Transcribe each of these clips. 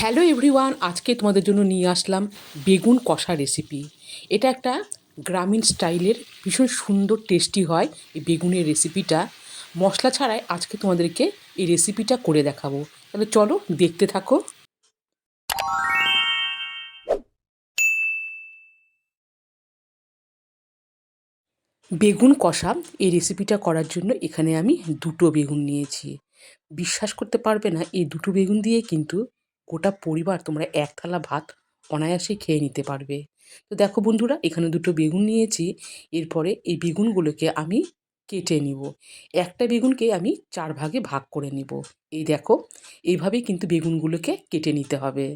Hello everyone আজকে তোমাদের জন্য নিয়ে আসলাম বেগুন কষা রেসিপি এটা একটা গ্রামীণ স্টাইলের ভীষণ সুন্দর টেস্টি হয় এই বেগুনের রেসিপিটা মশলা ছাড়াই আজকে তোমাদেরকে এই রেসিপিটা করে দেখাবো। তাহলে চলো দেখতে থাকো। বেগুন কষা এই রেসিপিটা করার জন্য এখানে আমি দুটো বেগুন নিয়েছি। বিশ্বাস করতে পারবে না, এই দুটো বেগুন দিয়ে কিন্তু গোটা পরিবার তোমরা এক থালা ভাত অনায়াসে খেয়ে নিতে পারবে। তো দেখো বন্ধুরা, এখানে দুটো বেগুন নিয়েছি। এরপরে এই বেগুনগুলোকে আমি কেটে নিব। একটা বেগুনকে আমি চার ভাগে ভাগ করে নিব। এই দেখো, এইভাবেই কিন্তু বেগুনগুলোকে কেটে নিতে হবে।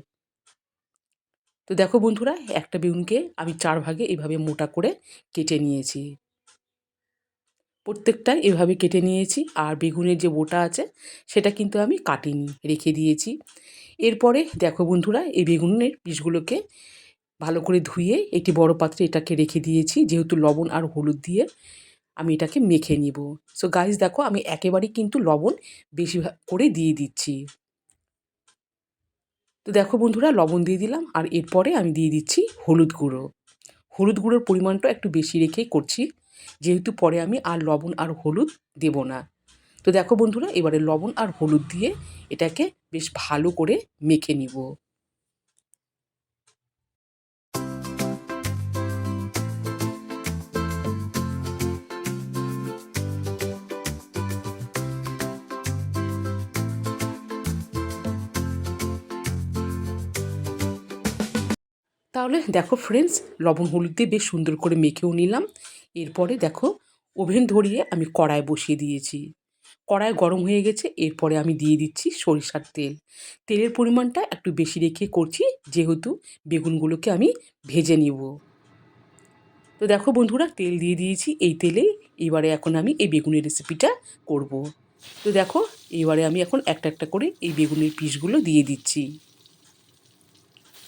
তো দেখো বন্ধুরা, একটা বেগুনকে আমি চার ভাগে এভাবে মোটা করে কেটে নিয়েছি। প্রত্যেকটা এভাবে কেটে নিয়েছি। আর বেগুনের যে বোটা আছে, সেটা কিন্তু আমি কাটিনি, রেখে দিয়েছি। এরপরে দেখো বন্ধুরা, এই বেগুনের পিসগুলোকে ভালো করে ধুয়ে একটি বড় পাত্রে এটাকে রেখে দিয়েছি। যেহেতু লবণ আর হলুদ দিয়ে আমি এটাকে মেখে নিব। সো গাইজ দেখো আমি একেবারেই কিন্তু লবণ বেশি করে দিয়ে দিচ্ছি। তো দেখো বন্ধুরা, লবণ দিয়ে দিলাম। আর এরপরে আমি দিয়ে দিচ্ছি হলুদ গুঁড়ো। হলুদ গুঁড়োর পরিমাণটা একটু বেশি রেখেই করছি। যেহেতু পরে আমি আর লবণ আর হলুদ দেব না। তো দেখো বন্ধুরা, এবারে লবণ আর হলুদ দিয়ে এটাকে বেশ ভালো করে মেখে নিব। তাহলে দেখো ফ্রেন্ডস লবণ হলুদ দিয়ে বেশ সুন্দর করে মেখেও নিলাম। এরপরে দেখো ওভেন ধরিয়ে আমি কড়াই বসিয়ে দিয়েছি। কড়াই গরম হয়ে গেছে, এরপরে আমি দিয়ে দিচ্ছি সরিষার তেল। তেলের পরিমাণটা একটু বেশি রেখে করছি, যেহেতু বেগুনগুলোকে আমি ভেজে নিব। তো দেখো বন্ধুরা, তেল দিয়ে দিয়েছি এই তেলে, এবারে এখন আমি এই বেগুনের রেসিপিটা করব। তো দেখো, এবারে আমি এখন একটা একটা করে এই বেগুনের পিসগুলো দিয়ে দিচ্ছি।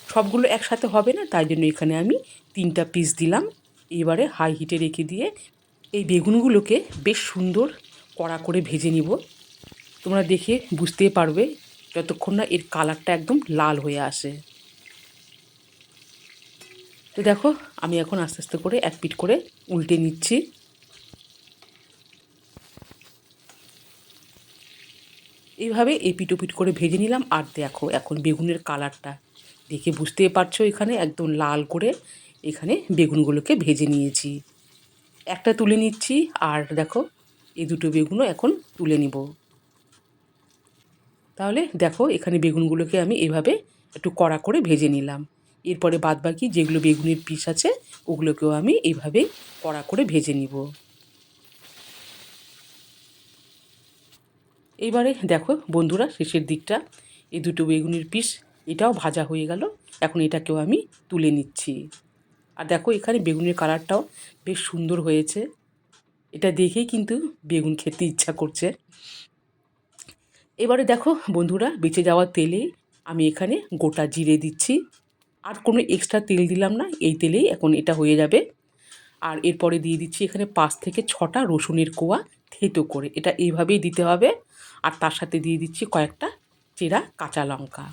সবগুলো একসাথে হবে না, তাই জন্য এখানে আমি তিনটা পিস দিলাম। এবারে হাই হিটে রেখে দিয়ে এই বেগুনগুলোকে বেশ সুন্দর কড়া করে ভেজে নিব। তোমরা দেখে বুঝতে পারবে যতক্ষণ না এর কালারটা একদম লাল হয়ে আসে। তো দেখো, আমি এখন আস্তে আস্তে করে এক পিট করে উল্টে নিচ্ছি। এইভাবে এই পিটো পিট করে ভেজে নিলাম আর দেখো এখন বেগুনের কালারটা দেখে বুঝতে পারছ এখানে একদম লাল করে এখানে বেগুনগুলোকে ভেজে নিয়েছি। একটা তুলে নিচ্ছি আর দেখো, এই দুটো বেগুনও এখন তুলে নিব। তাহলে দেখো, এখানে বেগুনগুলোকে আমি এভাবে একটু কড়া করে ভেজে নিলাম। এরপরে বাদবাকি যেগুলো বেগুনের পিস আছে, ওগুলোকেও আমি এইভাবে কড়া করে ভেজে নিব। এইবারে দেখো বন্ধুরা, শেষের দিকটা। এই দুটো বেগুনের পিস, এটাও ভাজা হয়ে গেল। এখন এটাকেও আমি তুলে নিচ্ছি। আর দেখো এখানে বেগুনের কালারটাও বেশ সুন্দর হয়েছে। এটা দেখেই কিন্তু বেগুন খেতে ইচ্ছা করছে। এবারে দেখো বন্ধুরা, বেঁচে যাওয়া তেলে আমি এখানে গোটা জিরে দিচ্ছি। আর কোনো এক্সট্রা তেল দিলাম না, এই তেলেই এখন এটা হয়ে যাবে। আর এরপরে দিয়ে দিচ্ছি এখানে পাঁচ থেকে ছটা রসুনের কোয়া থেতো করে। এটা এইভাবেই দিতে হবে। আর তার সাথে দিয়ে দিচ্ছি কয়েকটা চেরা কাঁচা লঙ্কা।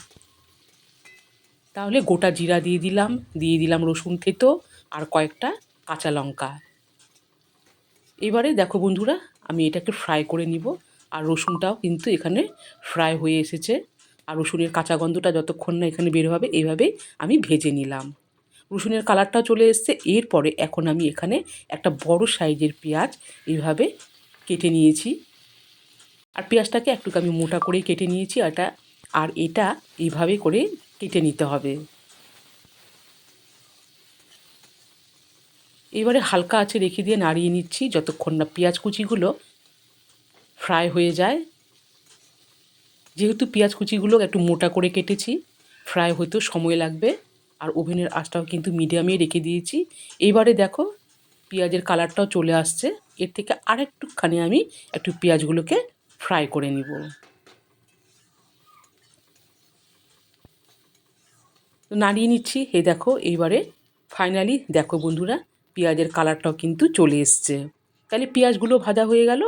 তাহলে গোটা জিরা দিয়ে দিলাম দিয়ে দিলাম রসুন থেতো আর কয়েকটা কাঁচা লঙ্কা। এবারে দেখো বন্ধুরা, আমি এটাকে ফ্রাই করে নিব। আর রসুনটাও কিন্তু এখানে ফ্রাই হয়ে এসেছে। আর রসুনের কাঁচা গন্ধটা যতক্ষণ না এখানে বের হবে এইভাবেই আমি ভেজে নিলাম। রসুনের কালারটাও চলে এসছে। এরপরে এখন আমি এখানে একটা বড় সাইজের পেঁয়াজ এইভাবে কেটে নিয়েছি। আর পেঁয়াজটাকে একটু আমি মোটা করেই কেটে নিয়েছি। এটা, আর এটা এইভাবে করে কেটে নিতে হবে। এবারে হালকা আছে রেখে দিয়ে নাড়িয়ে নিচ্ছি, যতক্ষণ না পেঁয়াজ কুচিগুলো ফ্রাই হয়ে যায়। যেহেতু পেঁয়াজ কুচিগুলো একটু মোটা করে কেটেছি, ফ্রাই হইতেও সময় লাগবে, আর ওভেনের আঁচটাও কিন্তু মিডিয়ামে রেখে দিয়েছি। এবারে দেখো, পেঁয়াজের কালারটাও চলে আসছে, এর থেকে আরেকটুখানি আমি একটু পেঁয়াজগুলোকে ফ্রাই করে নিব। নাড়িয়ে নিচ্ছি। হে দেখো, এইবারে ফাইনালি দেখো বন্ধুরা, পেঁয়াজের কালারটাও কিন্তু চলে এসছে। তাহলে পেঁয়াজগুলো ভাজা হয়ে গেল।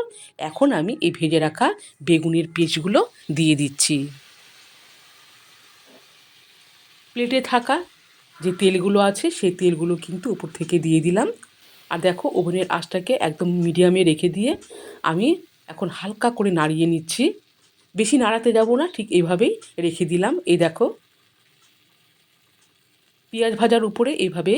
এখন আমি এই ভেজে রাখা বেগুনের পিসগুলো দিয়ে দিচ্ছি। প্লেটে থাকা যে তেলগুলো আছে, সেই তেলগুলো কিন্তু উপর থেকে দিয়ে দিলাম। আর দেখো, ওভেনের আঁচটাকে একদম মিডিয়ামে রেখে দিয়ে আমি এখন হালকা করে নাড়িয়ে নিচ্ছি। বেশি নাড়াতে যাব না, ঠিক এইভাবেই রেখে দিলাম। এই দেখো পেঁয়াজ ভাজার উপরে এইভাবে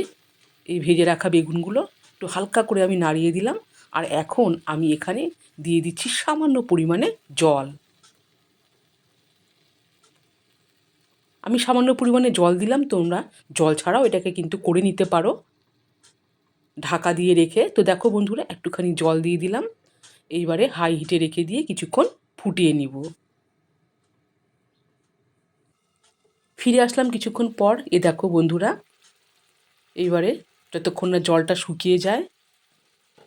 এই ভেজে রাখা বেগুনগুলো একটু হালকা করে আমি নাড়িয়ে দিলাম। আর এখন আমি এখানে দিয়ে দিচ্ছি সামান্য পরিমাণে জল। আমি সামান্য পরিমাণে জল দিলাম, তোমরা জল ছাড়াও এটাকে কিন্তু করে নিতে পারো। ঢাকা দিয়ে রেখে, তো দেখো বন্ধুরা, একটুখানি জল দিয়ে দিলাম। এইবারে হাই হিটে রেখে দিয়ে কিছুক্ষণ ফুটিয়ে নিব। ফিরে আসলাম কিছুক্ষণ পর। এ দেখো বন্ধুরা, এইবারে যতক্ষণ না জলটা শুকিয়ে যায়,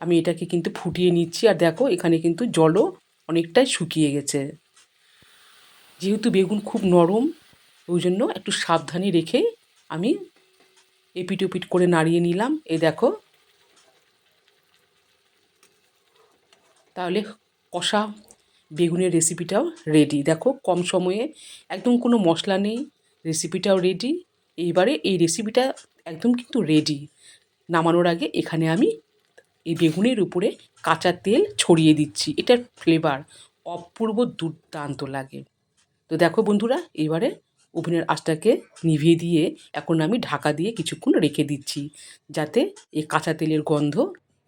আমি এটাকে কিন্তু ফুটিয়ে নিচ্ছি। আর দেখো, এখানে কিন্তু জলও অনেকটাই শুকিয়ে গেছে। যেহেতু বেগুন খুব নরম, ওই জন্য একটু সাবধানে রেখে আমি এপিট ওপিট করে নাড়িয়ে নিলাম। এ দেখো, তাহলে কষা বেগুনের রেসিপিটাও রেডি দেখো, কম সময়ে একদম কোনো মশলা নেই রেসিপিটাও রেডি এইবারে এই রেসিপিটা একদম কিন্তু রেডি নামানোর আগে এখানে আমি এই বেগুনের উপরে কাঁচা তেল ছড়িয়ে দিচ্ছি। এটার ফ্লেভার অপূর্ব দুর্দান্ত লাগে। তো দেখো বন্ধুরা এবারে ওভেনের আঁচটাকে নিভিয়ে দিয়ে এখন আমি ঢাকা দিয়ে কিছুক্ষণ রেখে দিচ্ছি যাতে এই কাঁচা তেলের গন্ধ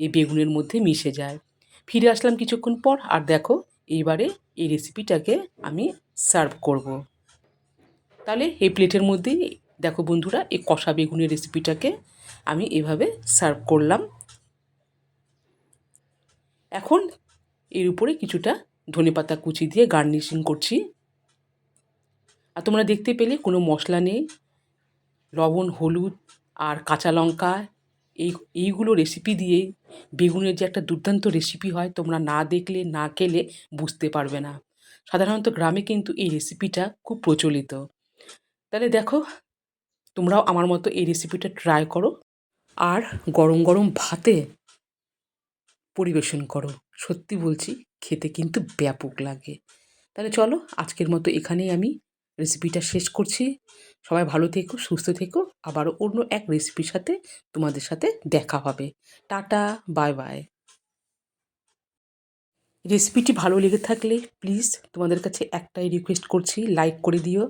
এই বেগুনের মধ্যে মিশে যায়। ফিরে আসলাম কিছুক্ষণ পর আর দেখো এইবারে এই রেসিপিটাকে আমি সার্ভ করব। তাহলে এই প্লেটের মধ্যেই দেখো বন্ধুরা, এই কষা বেগুনের রেসিপিটাকে আমি এভাবে সার্ভ করলাম। এখন এর উপরে কিছুটা ধনেপাতা কুচি দিয়ে গার্নিশিং করছি। আর তোমরা দেখতে পেলে কোনো মশলা নেই, লবণ, হলুদ আর কাঁচা লঙ্কা, এই, এইগুলো রেসিপি দিয়েই বেগুনের যে একটা দুর্দান্ত রেসিপি হয়, তোমরা না দেখলে, না খেলে বুঝতে পারবে না। সাধারণত গ্রামে কিন্তু এই রেসিপিটা খুব প্রচলিত। তাহলে দেখো, তোমরাও আমার মতো এই রেসিপিটা ট্রাই করো আর গরম গরম ভাতে পরিবেশন করো। সত্যি বলছি, খেতে কিন্তু ব্যাপক লাগে। তাহলে চলো, আজকের মতো এখানেই আমি রেসিপিটা শেষ করছি। সবাই ভালো থেকো, সুস্থ থেকো। আবারও অন্য এক রেসিপির সাথে তোমাদের সাথে দেখা হবে। টাটা বাই বাই রেসিপিটি ভালো লেগে থাকলে প্লিজ তোমাদের কাছে একটাই রিকোয়েস্ট করছি লাইক করে দিও।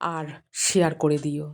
আর শেয়ার করে দিও।